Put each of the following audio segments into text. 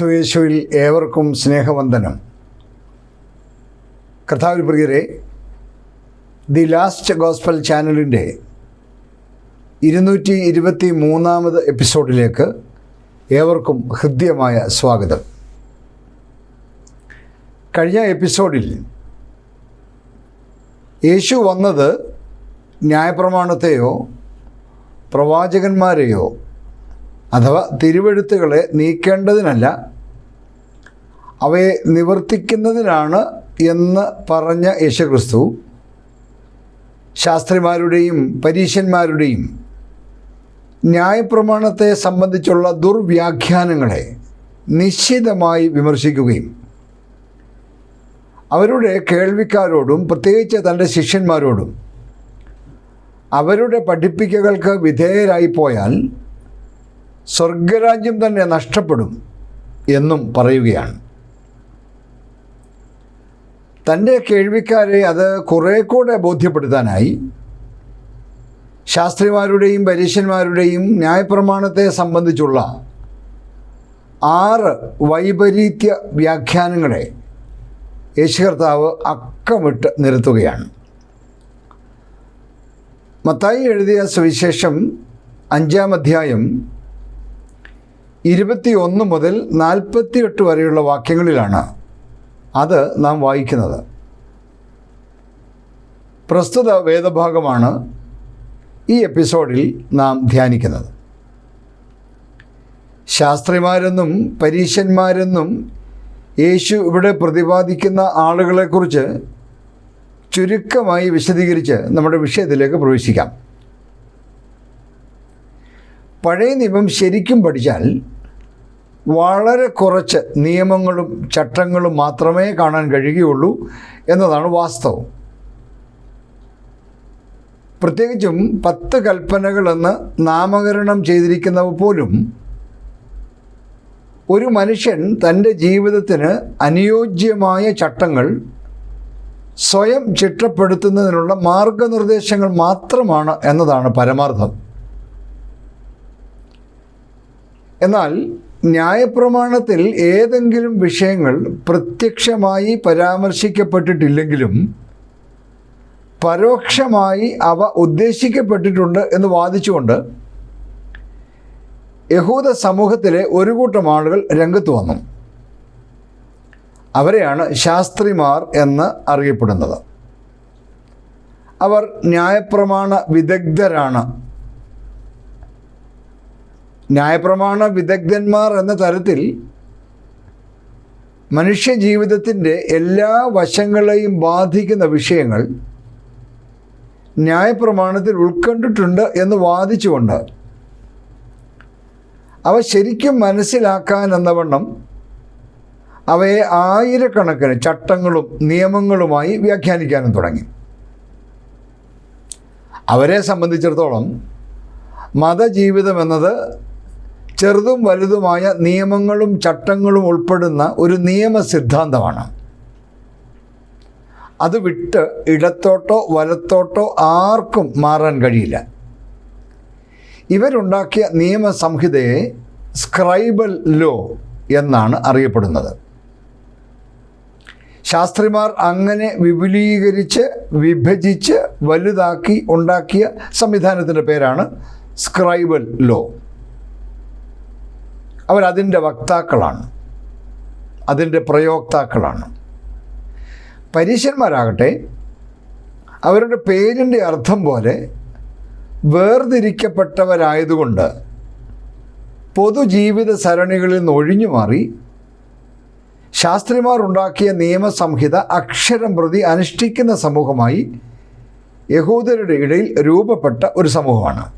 ക്രിസ്തുയേശുവിൽ ഏവർക്കും സ്നേഹവന്ദനം. കർത്താവിൽ പ്രിയരെ ദി ലാസ്റ്റ് ഗോസ്പൽ ചാനലിന്റെ ഇരുന്നൂറ്റി ഇരുപത്തി മൂന്നാമത് എപ്പിസോഡിലേക്ക് ഏവർക്കും ഹൃദ്യമായ സ്വാഗതം. കഴിഞ്ഞ എപ്പിസോഡിൽ യേശു വന്നത് ന്യായപ്രമാണത്തെയോ പ്രവാചകന്മാരെയോ അഥവാ തിരുവെഴുത്തുകളെ നീക്കേണ്ടതിനല്ല അവയെ നിവർത്തിക്കുന്നതിനാണ് എന്ന് പറഞ്ഞ യേശുക്രിസ്തു ശാസ്ത്രിമാരുടെയും പരീശന്മാരുടെയും ന്യായപ്രമാണത്തെ സംബന്ധിച്ചുള്ള ദുർവ്യാഖ്യാനങ്ങളെ നിശ്ചിതമായി വിമർശിക്കുകയും അവരുടെ കേൾവിക്കാരോടും പ്രത്യേകിച്ച് തന്റെ ശിഷ്യന്മാരോടും അവരുടെ പഠിപ്പിക്കകൾക്ക് വിധേയരായി പോയാൽ സ്വർഗരാജ്യം തന്നെ നഷ്ടപ്പെടും എന്നും പറയുകയാണ്. തന്റെ കേൾവിക്കാരെ അത് കുറേ കൂടെ ബോധ്യപ്പെടുത്താനായി ശാസ്ത്രിമാരുടെയും പരീശന്മാരുടെയും ന്യായപ്രമാണത്തെ സംബന്ധിച്ചുള്ള ആറ് വൈപരീത്യ വ്യാഖ്യാനങ്ങളെ യേശു കർത്താവ് അക്കമിട്ട് നിരത്തുകയാണ്. മത്തായി എഴുതിയ സുവിശേഷം അഞ്ചാം അധ്യായം ഇരുപത്തി ഒന്ന് മുതൽ നാൽപ്പത്തിയെട്ട് വരെയുള്ള വാക്യങ്ങളിലാണ് അത് നാം വായിക്കുന്നത്. പ്രസ്തുത വേദഭാഗമാണ് ഈ എപ്പിസോഡിൽ നാം ധ്യാനിക്കുന്നത്. ശാസ്ത്രിമാരെന്നും പരീശന്മാരെന്നും യേശു ഇവിടെ പ്രതിപാദിക്കുന്ന ആളുകളെക്കുറിച്ച് ചുരുക്കമായി വിശദീകരിച്ച് നമ്മുടെ വിഷയത്തിലേക്ക് പ്രവേശിക്കാം. പഴയ നിയമം ശരിക്കും പഠിച്ചാൽ വളരെ കുറച്ച് നിയമങ്ങളും ചട്ടങ്ങളും മാത്രമേ കാണാൻ കഴിയുകയുള്ളൂ എന്നതാണ് വാസ്തവം. പ്രത്യേകിച്ചും പത്ത് കൽപ്പനകളെന്ന് നാമകരണം ചെയ്തിരിക്കുന്നവ പോലും ഒരു മനുഷ്യൻ തന്റെ ജീവിതത്തിന് അനുയോജ്യമായ ചട്ടങ്ങൾ സ്വയം ചിട്ടപ്പെടുത്തുന്നതിനുള്ള മാർഗനിർദ്ദേശങ്ങൾ മാത്രമാണ് എന്നതാണ് പരമാർത്ഥം. എന്നാൽ ന്യായപ്രമാണത്തിൽ ഏതെങ്കിലും വിഷയങ്ങൾ പ്രത്യക്ഷമായി പരാമർശിക്കപ്പെട്ടിട്ടില്ലെങ്കിലും പരോക്ഷമായി അവ ഉദ്ദേശിക്കപ്പെട്ടിട്ടുണ്ട് എന്ന് വാദിച്ചുകൊണ്ട് യഹൂദ സമൂഹത്തിലെ ഒരു കൂട്ടം ആളുകൾ രംഗത്ത് വന്നു. അവരെയാണ് ശാസ്ത്രിമാർ എന്ന് അറിയപ്പെടുന്നത്. അവർ ന്യായപ്രമാണ വിദഗ്ധരാണ്. ന്യായപ്രമാണ വിദഗ്ധന്മാർ എന്ന തരത്തിൽ മനുഷ്യ ജീവിതത്തിന്റെ എല്ലാ വശങ്ങളെയും ബാധിക്കുന്ന വിഷയങ്ങൾ ന്യായപ്രമാണത്തിൽ ഉൾക്കൊണ്ടിട്ടുണ്ട് എന്ന് വാദിച്ചുകൊണ്ട് അവ ശരിക്കും മനസ്സിലാക്കാൻ എന്നവണ്ണം അവയെ ആയിരക്കണക്കിന് ചട്ടങ്ങളും നിയമങ്ങളുമായി വ്യാഖ്യാനിക്കാനും തുടങ്ങി. അവരെ സംബന്ധിച്ചിടത്തോളം മതജീവിതം എന്നത് ചെറുതും വലുതുമായ നിയമങ്ങളും ചട്ടങ്ങളും ഉൾപ്പെടുന്ന ഒരു നിയമ സിദ്ധാന്തമാണ്. അത് വിട്ട് ഇടത്തോട്ടോ വലത്തോട്ടോ ആർക്കും മാറാൻ കഴിയില്ല. ഇവരുണ്ടാക്കിയ നിയമസംഹിതയെ സ്ക്രൈബൽ ലോ എന്നാണ് അറിയപ്പെടുന്നത്. ശാസ്ത്രിമാർ അങ്ങനെ വിപുലീകരിച്ച് വിഭജിച്ച് വലുതാക്കി ഉണ്ടാക്കിയ സംവിധാനത്തിന്റെ പേരാണ് സ്ക്രൈബൽ ലോ. അവരതിന്റെ വക്താക്കളാണ്. അതിന്റെ പ്രയോക്താക്കളാണ്. പരീശന്മാരാകട്ടെ അവരുടെ പേരിന്റെ അർത്ഥം പോലെ വേർതിരിക്കപ്പെട്ടവരായതുകൊണ്ട് പൊതുജീവിത സരണികളിൽ നിന്ന് ഒഴിഞ്ഞു മാറി ശാസ്ത്രിമാർ ഉണ്ടാക്കിയ നിയമസംഹിത അക്ഷരം പ്രതി അനുഷ്ഠിക്കുന്ന സമൂഹമായി യഹൂദരുടെ ഇടയിൽ രൂപപ്പെട്ട ഒരു സമൂഹമാണ്.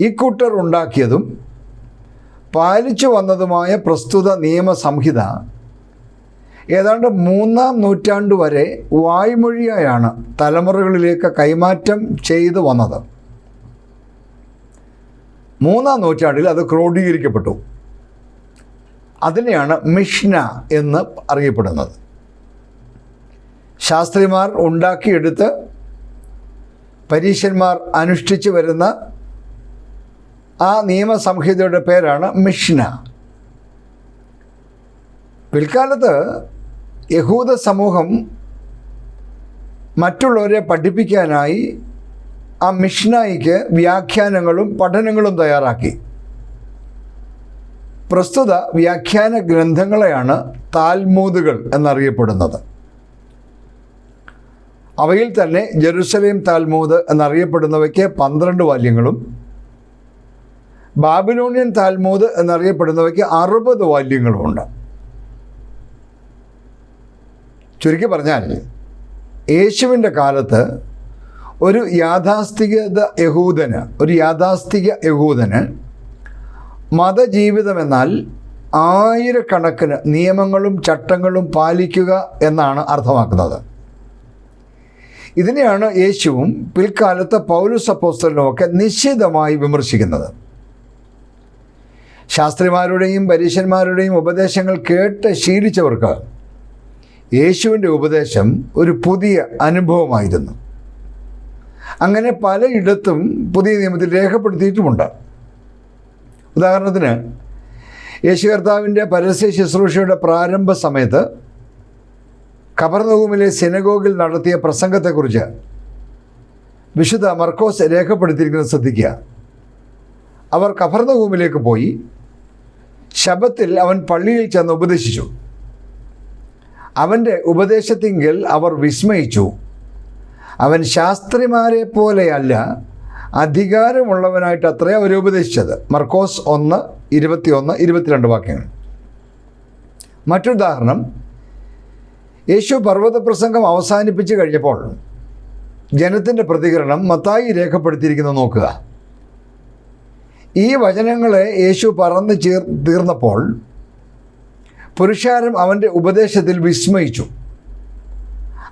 ഇക്കൂട്ടർ ഉണ്ടാക്കിയതും പാലിച്ചു വന്നതുമായ പ്രസ്തുത നിയമസംഹിത ഏതാണ്ട് മൂന്നാം നൂറ്റാണ്ട് വരെ വായ്മൊഴിയായാണ് തലമുറകളിലേക്ക് കൈമാറ്റം ചെയ്തു വന്നത്. മൂന്നാം നൂറ്റാണ്ടിൽ അത് ക്രോഡീകരിക്കപ്പെട്ടു. അതിനെയാണ് മിഷ്ന എന്ന് അറിയപ്പെടുന്നത്. ശാസ്ത്രിമാർ ഉണ്ടാക്കിയെടുത്ത് പരീശന്മാർ അനുഷ്ഠിച്ചു വരുന്ന ആ നിയമസംഹിതയുടെ പേരാണ് മിഷ്ന. പിൽക്കാലത്ത് യഹൂദ സമൂഹം മറ്റുള്ളവരെ പഠിപ്പിക്കാനായി ആ മിഷ്നായിക്ക് വ്യാഖ്യാനങ്ങളും പഠനങ്ങളും തയ്യാറാക്കി. പ്രസ്തുത വ്യാഖ്യാന ഗ്രന്ഥങ്ങളെയാണ് താൽമൂതുകൾ എന്നറിയപ്പെടുന്നത്. അവയിൽ തന്നെ ജെറുസലേം താൽമൂത് എന്നറിയപ്പെടുന്നവയ്ക്ക് പന്ത്രണ്ട് വാല്യങ്ങളും ബാബിലോണിയൻ താൽമൂത് എന്നറിയപ്പെടുന്നവയ്ക്ക് അറുപത് വാല്യങ്ങളുമുണ്ട് ചുരുക്കി പറഞ്ഞാൽ യേശുവിന്റെ കാലത്ത് ഒരു യാഥാസ്ഥികത യഹൂദന് ഒരു യാഥാസ്ഥിക യഹൂദന് മതജീവിതം എന്നാൽ ആയിരക്കണക്കിന് നിയമങ്ങളും ചട്ടങ്ങളും പാലിക്കുക എന്നാണ് അർത്ഥമാക്കുന്നത്. ഇതിനെയാണ് യേശുവും പിൽക്കാലത്ത് പൗലുസപ്പോസ്റ്റലിനുമൊക്കെ നിശ്ചിതമായി വിമർശിക്കുന്നത്. ശാസ്ത്രിമാരുടെയും പരീശന്മാരുടെയും ഉപദേശങ്ങൾ കേട്ട് ശീലിച്ചവർക്ക് യേശുവിന്റെ ഉപദേശം ഒരു പുതിയ അനുഭവമായിരുന്നു. അങ്ങനെ പലയിടത്തും പുതിയ നിയമത്തിൽ രേഖപ്പെടുത്തിയിട്ടുമുണ്ട്. ഉദാഹരണത്തിന് യേശു കർത്താവിന്റെ പരസ്യ ശുശ്രൂഷയുടെ പ്രാരംഭ സമയത്ത് കബർനഹൂമിലെ സിനഗോഗിൽ നടത്തിയ പ്രസംഗത്തെക്കുറിച്ച് വിശുദ്ധ മർക്കോസ് രേഖപ്പെടുത്തിയിരിക്കുന്നത് ശ്രദ്ധിക്കുക. അവർ കഫർനഹൂമിലേക്ക് പോയി ശബത്തിൽ അവൻ പള്ളിയിൽ ചെന്ന് ഉപദേശിച്ചു. അവന്റെ ഉപദേശത്തിങ്കിൽ അവർ വിസ്മയിച്ചു. അവൻ ശാസ്ത്രിമാരെ പോലെയല്ല അധികാരമുള്ളവനായിട്ട് അത്രേ അവർ ഉപദേശിച്ചത്. മർക്കോസ് ഒന്ന് ഇരുപത്തിയൊന്ന് ഇരുപത്തിരണ്ട് വാക്യങ്ങൾ. മറ്റൊരുദാഹരണം. യേശു പർവത പ്രസംഗം അവസാനിപ്പിച്ച് കഴിഞ്ഞപ്പോൾ ജനത്തിന്റെ പ്രതികരണം മത്തായി രേഖപ്പെടുത്തിയിരിക്കുന്നത് നോക്കുക. ഈ വചനങ്ങളെ യേശു പറന്ന് ചേർ തീർന്നപ്പോൾ പുരുഷാരം അവന്റെ ഉപദേശത്തിൽ വിസ്മയിച്ചു.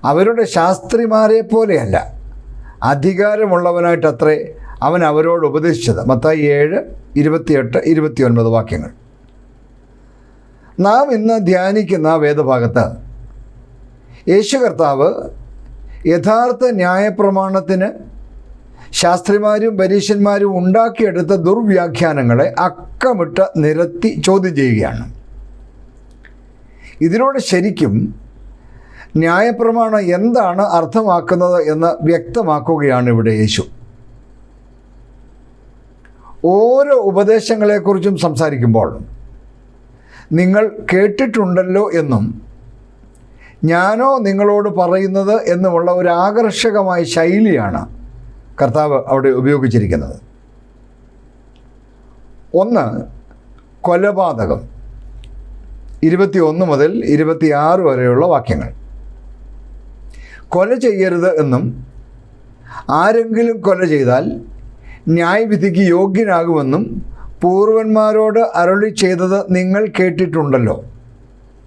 അവരുടെ ശാസ്ത്രിമാരെ പോലെയല്ല അധികാരമുള്ളവനായിട്ടത്രേ അവൻ അവരോട് ഉപദേശിച്ചത്. മത്തായി ഏഴ് ഇരുപത്തിയെട്ട് ഇരുപത്തിയൊൻപത് വാക്യങ്ങൾ. നാം ഇന്ന് ധ്യാനിക്കുന്ന വേദഭാഗത്ത് യേശു കർത്താവ് യഥാർത്ഥ ന്യായപ്രമാണത്തിന് ശാസ്ത്രിമാരും പരീക്ഷന്മാരും ഉണ്ടാക്കിയെടുത്ത ദുർവ്യാഖ്യാനങ്ങളെ അക്കമിട്ട് നിരത്തി ചോദ്യം ചെയ്യുകയാണ്. ഇതിനോട് ശരിക്കും ന്യായപ്രമാണം എന്താണ് അർത്ഥമാക്കുന്നത് എന്ന് വ്യക്തമാക്കുകയാണ് ഇവിടെ യേശു. ഓരോ ഉപദേശങ്ങളെക്കുറിച്ചും സംസാരിക്കുമ്പോൾ നിങ്ങൾ കേട്ടിട്ടുണ്ടല്ലോ എന്നും ഞാനോ നിങ്ങളോട് പറയുന്നത് എന്നുമുള്ള ഒരു ആകർഷകമായ ശൈലിയാണ് കർത്താവ് അവിടെ ഉപയോഗിച്ചിരിക്കുന്നത്. ഒന്ന് കൊലപാതകം. ഇരുപത്തി ഒന്ന് മുതൽ ഇരുപത്തിയാറ് വരെയുള്ള വാക്യങ്ങൾ. കൊല ചെയ്യരുത് എന്നും ആരെങ്കിലും കൊല ചെയ്താൽ ന്യായവിധിക്ക് യോഗ്യനാകുമെന്നും പൂർവന്മാരോട് അരുളി ചെയ്തത് നിങ്ങൾ കേട്ടിട്ടുണ്ടല്ലോ.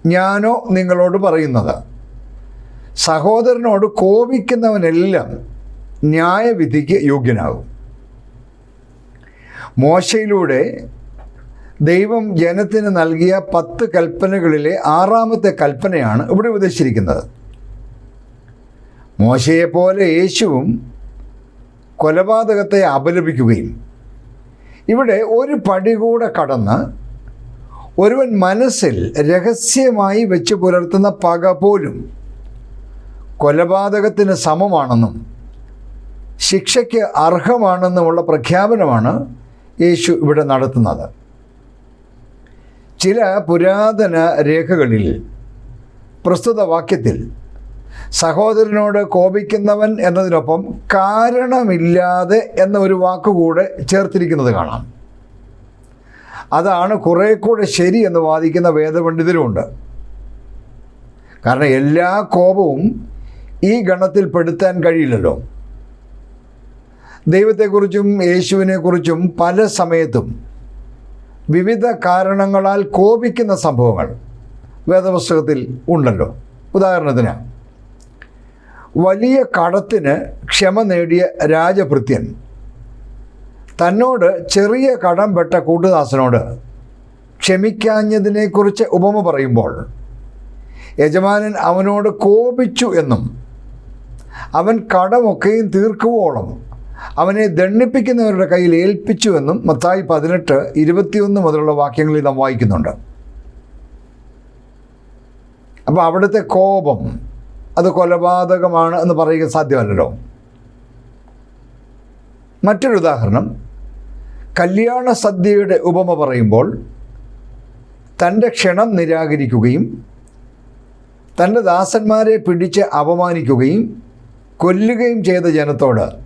ഞാനോ നിങ്ങളോട് പറയുന്നത്. സഹോദരനോട് കോപിക്കുന്നവനെല്ലാം ന്യായവിധിക്ക് യോഗ്യനാകും. മോശയിലൂടെ ദൈവം ജനത്തിന് നൽകിയ പത്ത് കൽപ്പനകളിലെ ആറാമത്തെ കൽപ്പനയാണ് ഇവിടെ ഉപദേശിച്ചിരിക്കുന്നത് മോശയെപ്പോലെ യേശുവും കൊലപാതകത്തെ അപലപിക്കുകയും ഇവിടെ ഒരു പടി കൂടെ കടന്ന് ഒരുവൻ മനസ്സിൽ രഹസ്യമായി വെച്ച് പുലർത്തുന്ന പക പോലും കൊലപാതകത്തിന് സമമാണെന്നും ശിക്ഷയ്ക്ക് അർഹമാണെന്നുമുള്ള പ്രഖ്യാപനമാണ് യേശു ഇവിടെ നടത്തുന്നത്. ചില പുരാതന രേഖകളിൽ പ്രസ്തുത വാക്യത്തിൽ സഹോദരനോട് കോപിക്കുന്നവൻ എന്നതിനൊപ്പം കാരണമില്ലാതെ എന്ന ഒരു വാക്കുകൂടെ ചേർത്തിരിക്കുന്നത് കാണാം. അതാണ് കുറേ കൂടെ ശരി എന്ന് വാദിക്കുന്ന വേദപണ്ഡിതരുമുണ്ട്. കാരണം എല്ലാ കോപവും ഈ ഗണത്തിൽ പെടുത്താൻ കഴിയില്ലല്ലോ. ദൈവത്തെക്കുറിച്ചും യേശുവിനെക്കുറിച്ചും പല സമയത്തും വിവിധ കാരണങ്ങളാൽ കോപിക്കുന്ന സംഭവങ്ങൾ വേദപുസ്തകത്തിൽ ഉണ്ടല്ലോ. ഉദാഹരണത്തിന് വലിയ കടത്തിന് ക്ഷമ നേടിയ രാജഭൃത്യൻ തന്നോട് ചെറിയ കടം പെട്ട കൂട്ടുദാസനോട് ക്ഷമിക്കാഞ്ഞതിനെക്കുറിച്ച് ഉപമ പറയുമ്പോൾ യജമാനൻ അവനോട് കോപിച്ചു എന്നും അവൻ കടമൊക്കെയും തീർക്കുവോളം അവനെ ദണ്ണിപ്പിക്കുന്നവരുടെ കയ്യിൽ ഏൽപ്പിച്ചുവെന്നും മത്തായി പതിനെട്ട് ഇരുപത്തിയൊന്ന് മുതലുള്ള വാക്യങ്ങളിൽ നാം വായിക്കുന്നുണ്ട്. അപ്പോൾ അവിടുത്തെ കോപം അത് കൊലപാതകമാണ് എന്ന് പറയുക സാധ്യമല്ലല്ലോ. മറ്റൊരു ഉദാഹരണം കല്യാണ സദ്യയുടെ ഉപമ പറയുമ്പോൾ തന്റെ ക്ഷണം നിരാകരിക്കുകയും തന്റെ ദാസന്മാരെ പിടിച്ച് അപമാനിക്കുകയും കൊല്ലുകയും ചെയ്ത ജനത്തോട്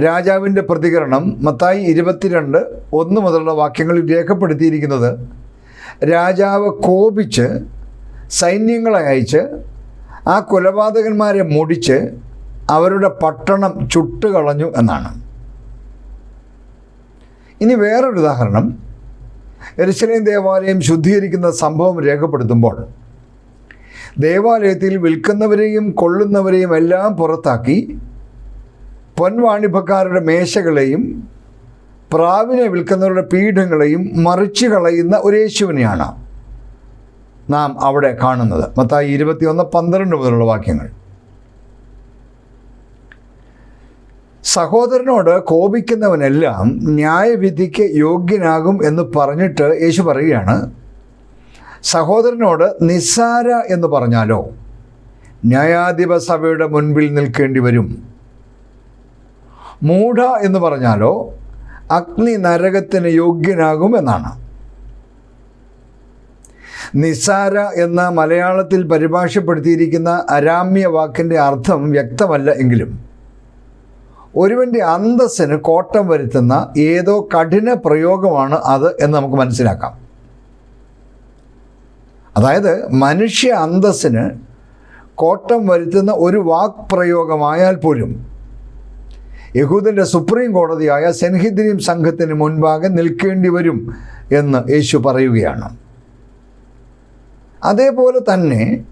രാജാവിന്റെ പ്രതികരണം മത്തായി ഇരുപത്തിരണ്ട് ഒന്ന് മുതലുള്ള വാക്യങ്ങളിൽ രേഖപ്പെടുത്തിയിരിക്കുന്നത് രാജാവ് കോപിച്ച് സൈന്യങ്ങളെ അയച്ച് ആ കൊലപാതകന്മാരെ മുടിച്ച് അവരുടെ പട്ടണം ചുട്ടുകളഞ്ഞു എന്നാണ്. ഇനി വേറൊരു ഉദാഹരണം. എരിശലേം ദേവാലയം ശുദ്ധീകരിക്കുന്ന സംഭവം രേഖപ്പെടുത്തുമ്പോൾ ദേവാലയത്തിൽ വിൽക്കുന്നവരെയും കൊള്ളുന്നവരെയും എല്ലാം പുറത്താക്കി പൊൻവാണിഭക്കാരുടെ മേശകളെയും പ്രാവിനെ വിൽക്കുന്നവരുടെ പീഠങ്ങളെയും മറിച്ചു കളയുന്ന ഒരു യേശുവിനെയാണ് നാം അവിടെ കാണുന്നത്. മത്തായി ഇരുപത്തിയൊന്ന് പന്ത്രണ്ട് മുതലുള്ള വാക്യങ്ങൾ. സഹോദരനോട് കോപിക്കുന്നവനെല്ലാം ന്യായവിധിക്ക് യോഗ്യനാകും എന്ന് പറഞ്ഞിട്ട് യേശു പറയുകയാണ് സഹോദരനോട് നിസ്സാര എന്ന് പറഞ്ഞാലോ? ന്യായാധിപ സഭയുടെ മുൻപിൽ നിൽക്കേണ്ടി വരും. മൂഢ എന്ന് പറഞ്ഞാലോ അഗ്നി നരകത്തിന് യോഗ്യനാകും എന്നാണ്. നിസാര എന്ന മലയാളത്തിൽ പരിഭാഷപ്പെടുത്തിയിരിക്കുന്ന അരാമ്യ വാക്കിന്റെ അർത്ഥം വ്യക്തമല്ല എങ്കിലും ഒരുവന്റെ അന്തസ്സിന് കോട്ടം വരുത്തുന്ന ഏതോ കഠിന പ്രയോഗമാണ് അത് എന്ന് നമുക്ക് മനസ്സിലാക്കാം. അതായത് മനുഷ്യ അന്തസ്സിന് കോട്ടം വരുത്തുന്ന ഒരു വാക്പ്രയോഗമായാൽ പോലും യഹൂദന്റെ സുപ്രീം കോടതിയായ സെൻഹിദ്രീം സംഘത്തിന് മുൻപാകെ നിൽക്കേണ്ടി വരും എന്ന് യേശു പറയുകയാണ്. അതേപോലെ തന്നെ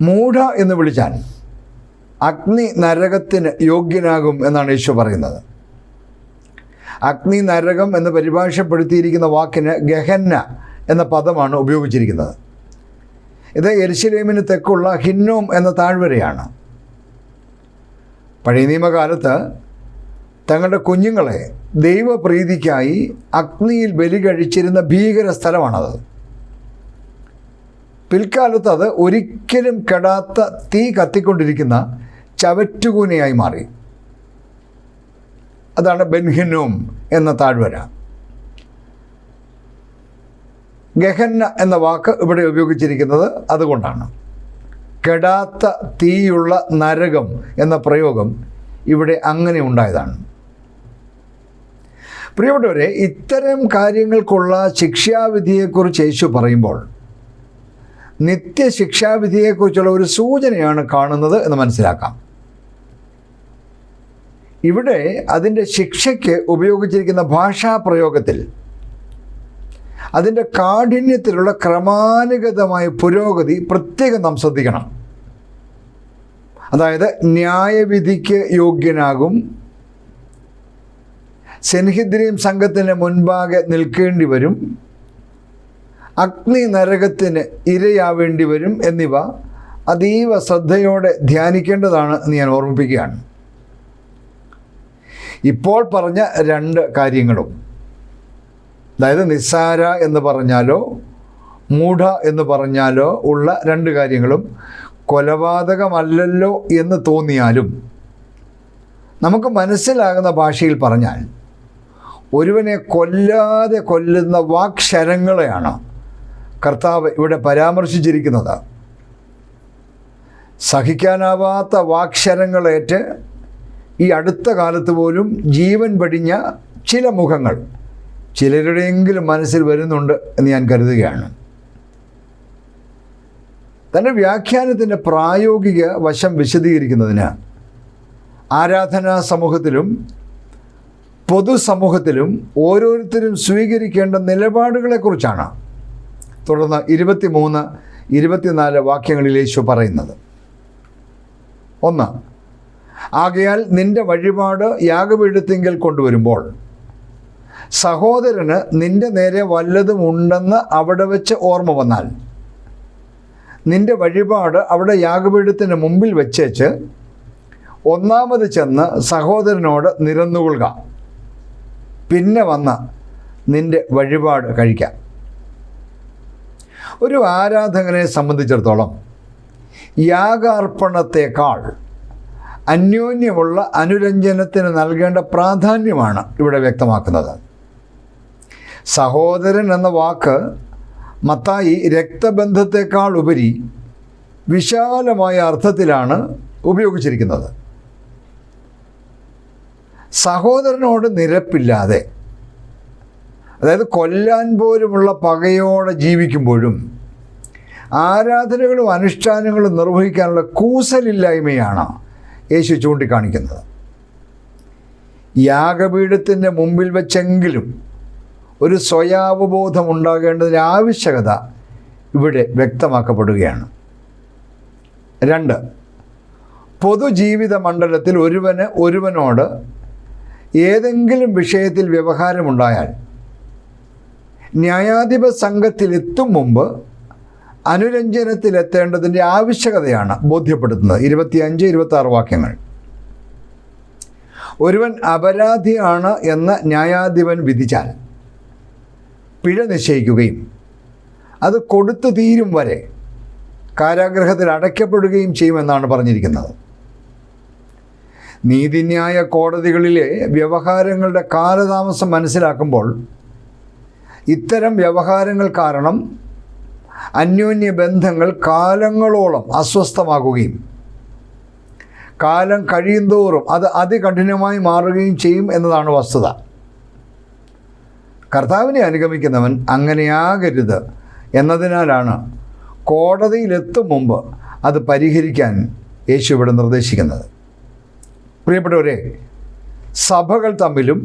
മൂഢ എന്ന് വിളിച്ചാൽ അഗ്നി നരകത്തിന് യോഗ്യനാകും എന്നാണ് യേശു പറയുന്നത്. അഗ്നി നരകം എന്ന് പരിഭാഷപ്പെടുത്തിയിരിക്കുന്ന വാക്കിന് ഗഹന്ന എന്ന പദമാണ് ഉപയോഗിച്ചിരിക്കുന്നത്. ഇത് എരിശിലേമിന് തെക്കുള്ള ഹിന്നോം എന്ന താഴ്വരയാണ്. പഴയ നിയമകാലത്ത് തങ്ങളുടെ കുഞ്ഞുങ്ങളെ ദൈവപ്രീതിക്കായി അഗ്നിയിൽ ബലി കഴിച്ചിരുന്ന ഭീകര സ്ഥലമാണത്. പിൽക്കാലത്ത് അത് ഒരിക്കലും കെടാത്ത തീ കത്തിക്കൊണ്ടിരിക്കുന്ന ചവറ്റുകൂനയായി മാറി. അതാണ് ബെൻഹിനോം എന്ന താഴ്വര. ഗഹന്ന എന്ന വാക്ക് ഇവിടെ ഉപയോഗിച്ചിരിക്കുന്നത് അതുകൊണ്ടാണ്. കെടാത്ത തീയുള്ള നരകം എന്ന പ്രയോഗം ഇവിടെ അങ്ങനെ ഉണ്ടായതാണ്. പ്രിയപ്പെട്ടവരെ ഇത്തരം കാര്യങ്ങൾക്കുള്ള ശിക്ഷാവിധിയെക്കുറിച്ച് യേശു പറയുമ്പോൾ നിത്യ ശിക്ഷാവിധിയെക്കുറിച്ചുള്ള ഒരു സൂചനയാണ് കാണുന്നത് എന്ന് മനസ്സിലാക്കാം. ഇവിടെ അതിന്റെ ശിക്ഷയ്ക്ക് ഉപയോഗിച്ചിരിക്കുന്ന ഭാഷാപ്രയോഗത്തിൽ അതിന്റെ കാഠിന്യത്തിലുള്ള ക്രമാനുഗതമായ പുരോഗതി പ്രത്യേകം നാം ശ്രദ്ധിക്കണം. അതായത് ന്യായവിധിക്ക് യോഗ്യനാകും. സെൻഹിദ്രീം സംഘത്തിന് മുൻപാകെ നിൽക്കേണ്ടി വരും. അഗ്നി നരകത്തിന് ഇരയാവേണ്ടി വരും എന്നിവ അതീവ ശ്രദ്ധയോടെ ധ്യാനിക്കേണ്ടതാണ് എന്ന് ഞാൻ ഓർമ്മിപ്പിക്കുകയാണ്. ഇപ്പോൾ പറഞ്ഞ രണ്ട് കാര്യങ്ങളും. അതായത് നിസ്സാര എന്ന് പറഞ്ഞാലോ മൂഢ എന്ന് പറഞ്ഞാലോ ഉള്ള രണ്ട് കാര്യങ്ങളും കൊലപാതകമല്ലല്ലോ എന്ന് തോന്നിയാലും നമുക്ക് മനസ്സിലാകുന്ന ഭാഷയിൽ പറഞ്ഞാൽ ഒരുവനെ കൊല്ലാതെ കൊല്ലുന്ന വാക്ശരങ്ങളെയാണ് കർത്താവ് ഇവിടെ പരാമർശിച്ചിരിക്കുന്നത്. സഹിക്കാനാവാത്ത വാക്ശരങ്ങളേറ്റ് ഈ അടുത്ത കാലത്ത് പോലും ജീവൻ പടിഞ്ഞ ചില മുഖങ്ങൾ ചിലരുടെയെങ്കിലും മനസ്സിൽ വരുന്നുണ്ട് എന്ന് ഞാൻ കരുതുകയാണ്. തന്റെ വ്യാഖ്യാനത്തിന്റെ പ്രായോഗിക വശം വിശദീകരിക്കുന്നതിന് ആരാധനാ സമൂഹത്തിലും പൊതുസമൂഹത്തിലും ഓരോരുത്തരും സ്വീകരിക്കേണ്ട നിലപാടുകളെക്കുറിച്ചാണ് തുടർന്ന് ഇരുപത്തിമൂന്ന് ഇരുപത്തിനാല് വാക്യങ്ങളിൽ യേശു പറയുന്നത്. ഒന്ന് ആകയാൽ നിന്റെ വഴിപാട് യാഗപീഠത്തിങ്കൽ കൊണ്ടുവരുമ്പോൾ സഹോദരന് നിന്റെ നേരെ വല്ലതും ഉണ്ടെന്ന് അവിടെ വെച്ച് ഓർമ്മ വന്നാൽ നിന്റെ വഴിപാട് അവിടെ യാഗപീഠത്തിന് മുമ്പിൽ വെച്ചേച്ച് ഒന്നാമത് ചെന്ന് സഹോദരനോട് നിരന്നുകൊള്ളുക. പിന്നെ വന്ന് നിന്റെ വഴിപാട് കഴിക്കാം. ഒരു ആരാധകനെ സംബന്ധിച്ചിടത്തോളം യാഗാർപ്പണത്തെക്കാൾ അന്യോന്യമുള്ള അനുരഞ്ജനത്തിന് നൽകേണ്ട പ്രാധാന്യമാണ് ഇവിടെ വ്യക്തമാക്കുന്നത്. സഹോദരൻ എന്ന വാക്ക് മത്തായി രക്തബന്ധത്തെക്കാൾ ഉപരി വിശാലമായ അർത്ഥത്തിലാണ് ഉപയോഗിച്ചിരിക്കുന്നത്. സഹോദരനോട് നിരപ്പില്ലാതെ അതായത് കൊല്ലാൻ പോലുമുള്ള പകയോടെ ജീവിക്കുമ്പോഴും ആരാധനകളും അനുഷ്ഠാനങ്ങളും നിർവഹിക്കാനുള്ള കൂസലില്ലായ്മയാണ് യേശു ചൂണ്ടിക്കാണിക്കുന്നത്. യാഗപീഠത്തിന്റെ മുമ്പിൽ വെച്ചെങ്കിലും ഒരു സ്വയാവബോധം ഉണ്ടാകേണ്ടതിന്റെ ആവശ്യകത ഇവിടെ വ്യക്തമാക്കപ്പെടുകയാണ്. രണ്ട് പൊതുജീവിത മണ്ഡലത്തിൽ ഒരുവന് ഒരുവനോട് ഏതെങ്കിലും വിഷയത്തിൽ വ്യവഹാരമുണ്ടായാൽ ന്യായാധിപ സംഘത്തിലെത്തും മുമ്പ് അനുരഞ്ജനത്തിലെത്തേണ്ടതിന്റെ ആവശ്യകതയാണ് ബോധ്യപ്പെടുത്തുന്നത്. ഇരുപത്തിയഞ്ച് ഇരുപത്തി ആറ് വാക്യങ്ങൾ. ഒരുവൻ അപരാധിയാണ് എന്ന് ന്യായാധിപൻ വിധിച്ചാൽ പിഴ നിശ്ചയിക്കുകയും അത് കൊടുത്തു തീരും വരെ കാരാഗ്രഹത്തിൽ അടയ്ക്കപ്പെടുകയും ചെയ്യുമെന്നാണ് പറഞ്ഞിരിക്കുന്നത്. നീതിന്യായ കോടതികളിലെ വ്യവഹാരങ്ങളുടെ കാലതാമസം മനസ്സിലാക്കുമ്പോൾ ഇത്തരം വ്യവഹാരങ്ങൾ കാരണം അന്യോന്യ ബന്ധങ്ങൾ കാലങ്ങളോളം അസ്വസ്ഥമാകുകയും കാലം കഴിയുന്തോറും അത് അതികഠിനമായി മാറുകയും ചെയ്യും എന്നതാണ് വസ്തുത. കർത്താവിനെ അനുഗമിക്കുന്നവൻ അങ്ങനെയാകരുത് എന്നതിനാലാണ് കോടതിയിലെത്തും മുമ്പ് അത് പരിഹരിക്കാൻ യേശു ഇവിടെ നിർദ്ദേശിക്കുന്നത്. പ്രിയപ്പെട്ടവരെ സഭകൾ തമ്മിലും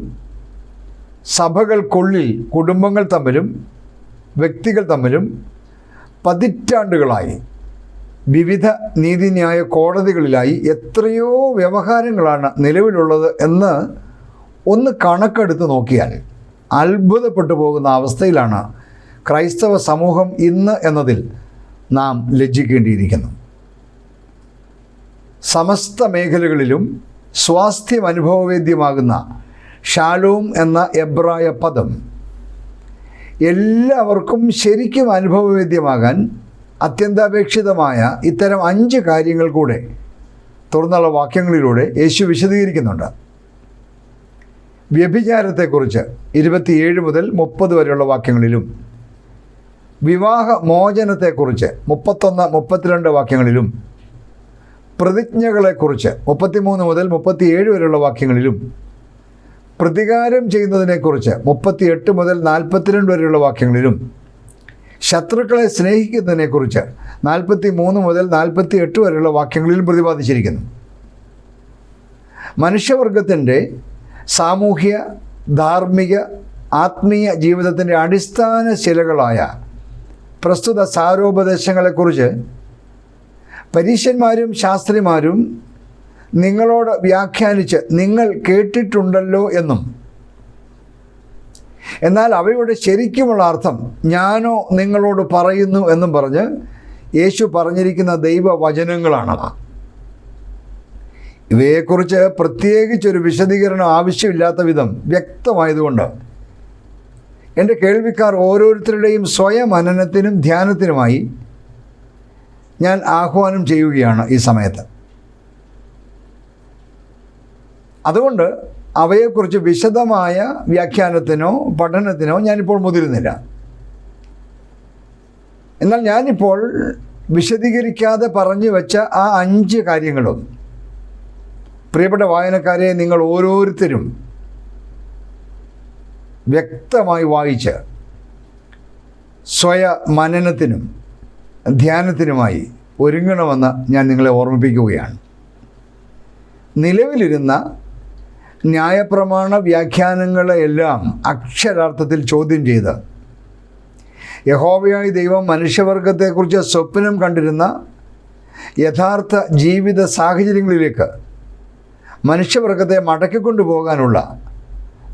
സഭകൾക്കുള്ളിൽ കുടുംബങ്ങൾ തമ്മിലും വ്യക്തികൾ തമ്മിലും പതിറ്റാണ്ടുകളായി വിവിധ നീതിന്യായ കോടതികളിലായി എത്രയോ വ്യവഹാരങ്ങളാണ് നിലവിലുള്ളത് എന്ന് ഒന്ന് കണക്കെടുത്ത് നോക്കിയാൽ അത്ഭുതപ്പെട്ടു പോകുന്ന അവസ്ഥയിലാണ് ക്രൈസ്തവ സമൂഹം ഇന്ന് എന്നതിൽ നാം ലജ്ജിക്കേണ്ടിയിരിക്കുന്നു. സമസ്ത മേഖലകളിലും സ്വാസ്ഥ്യം അനുഭവവേദ്യമാകുന്ന ഷാലോം എന്ന എബ്രായ പദം എല്ലാവർക്കും ശരിക്കും അനുഭവവേദ്യമാകാൻ അത്യന്താപേക്ഷിതമായ ഇത്തരം അഞ്ച് കാര്യങ്ങൾ കൂടെ തുറന്നുള്ള വാക്യങ്ങളിലൂടെ യേശു വിശദീകരിക്കുന്നുണ്ട്. വ്യഭിചാരത്തെക്കുറിച്ച് ഇരുപത്തിയേഴ് മുതൽ മുപ്പത് വരെയുള്ള വാക്യങ്ങളിലും വിവാഹ മോചനത്തെക്കുറിച്ച് മുപ്പത്തൊന്ന് മുപ്പത്തിരണ്ട് വാക്യങ്ങളിലും പ്രതിജ്ഞകളെക്കുറിച്ച് മുപ്പത്തിമൂന്ന് മുതൽ മുപ്പത്തിയേഴ് വരെയുള്ള വാക്യങ്ങളിലും പ്രതികാരം ചെയ്യുന്നതിനെക്കുറിച്ച് മുപ്പത്തിയെട്ട് മുതൽ നാൽപ്പത്തിരണ്ട് വരെയുള്ള വാക്യങ്ങളിലും ശത്രുക്കളെ സ്നേഹിക്കുന്നതിനെക്കുറിച്ച് നാൽപ്പത്തി മൂന്ന് മുതൽ നാൽപ്പത്തി എട്ട് വരെയുള്ള വാക്യങ്ങളിലും പ്രതിപാദിച്ചിരിക്കുന്നു. മനുഷ്യവർഗത്തിന്റെ സാമൂഹ്യ ധാർമ്മിക ആത്മീയ ജീവിതത്തിന്റെ അടിസ്ഥാന ശിലകളായ പ്രസ്തുത സാരോപദേശങ്ങളെക്കുറിച്ച് പരീശന്മാരും ശാസ്ത്രിമാരും നിങ്ങളോട് വ്യാഖ്യാനിച്ച് നിങ്ങൾ കേട്ടിട്ടുണ്ടല്ലോ എന്നും. എന്നാൽ അവയുടെ ശരിക്കുമുള്ള അർത്ഥം ഞാനോ നിങ്ങളോട് പറയുന്നു എന്നും പറഞ്ഞ് യേശു പറഞ്ഞിരിക്കുന്ന ദൈവവചനങ്ങളാണവ. ഇവയെക്കുറിച്ച് പ്രത്യേകിച്ചൊരു വിശദീകരണം ആവശ്യമില്ലാത്ത വിധം വ്യക്തമായതുകൊണ്ട് എന്റെ കേൾവിക്കാർ ഓരോരുത്തരുടെയും സ്വയം മനനത്തിനും ധ്യാനത്തിനുമായി ഞാൻ ആഹ്വാനം ചെയ്യുകയാണ് ഈ സമയത്ത്. അതുകൊണ്ട് അവയെക്കുറിച്ച് വിശദമായ വ്യാഖ്യാനത്തിനോ പഠനത്തിനോ ഞാനിപ്പോൾ മുതിരുന്നില്ല. എന്നാൽ ഞാനിപ്പോൾ വിശദീകരിക്കാതെ പറഞ്ഞു വെച്ച ആ അഞ്ച് കാര്യങ്ങളും പ്രിയപ്പെട്ട വായനക്കാരെ നിങ്ങൾ ഓരോരുത്തരും വ്യക്തമായി വായിച്ച് സ്വയ മനനത്തിനും ധ്യാനത്തിനുമായി ഒരുങ്ങണമെന്ന് ഞാൻ നിങ്ങളെ ഓർമ്മിപ്പിക്കുകയാണ്. നിലവിലിരുന്ന ന്യായപ്രമാണ വ്യാഖ്യാനങ്ങളെയെല്ലാം അക്ഷരാർത്ഥത്തിൽ ചോദ്യം ചെയ്ത് യഹോവയായി ദൈവം മനുഷ്യവർഗത്തെക്കുറിച്ച് സ്വപ്നം കണ്ടിരുന്ന യഥാർത്ഥ ജീവിത സാഹചര്യങ്ങളിലേക്ക് മനുഷ്യവർഗത്തെ മടക്കിക്കൊണ്ടുപോകാനുള്ള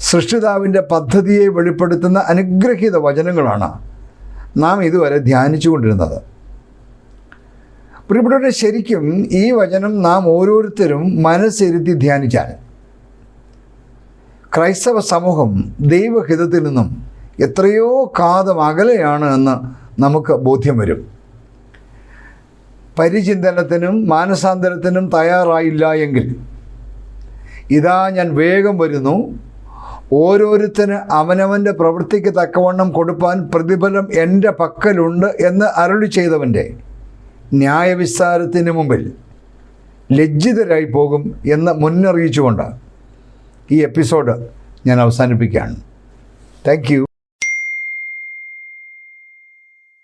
സൃഷ്ടിതാവിന്റെ പദ്ധതിയെ വെളിപ്പെടുത്തുന്ന അനുഗ്രഹീത വചനങ്ങളാണ് നാം ഇതുവരെ ധ്യാനിച്ചുകൊണ്ടിരുന്നത്. പ്രിയപ്പെട്ടവരെ ശരിക്കും ഈ വചനം നാം ഓരോരുത്തരും മനസ്സിരുത്തി ധ്യാനിച്ചാൽ ക്രൈസ്തവ സമൂഹം ദൈവഹിതത്തിൽ നിന്നും എത്രയോ കാതം അകലെയാണ് എന്ന് നമുക്ക് ബോധ്യം വരും. പരിചിന്തനത്തിനും മാനസാന്തരത്തിനും തയ്യാറായില്ല എങ്കിൽ ഇതാ ഞാൻ വേഗം വരുന്നു. ഓരോരുത്തന് അവനവന്റെ പ്രവൃത്തിക്ക് തക്കവണ്ണം കൊടുപ്പാൻ പ്രതിഫലം എന്റെ പക്കലുണ്ട് എന്ന് അരുളി ചെയ്തവന്റെ ന്യായവിസ്താരത്തിന് മുമ്പിൽ ലജ്ജിതരായി പോകും എന്ന് മുന്നറിയിച്ചുകൊണ്ട് ഈ എപ്പിസോഡ് ഞാൻ അവസാനിപ്പിക്കുകയാണ്. താങ്ക്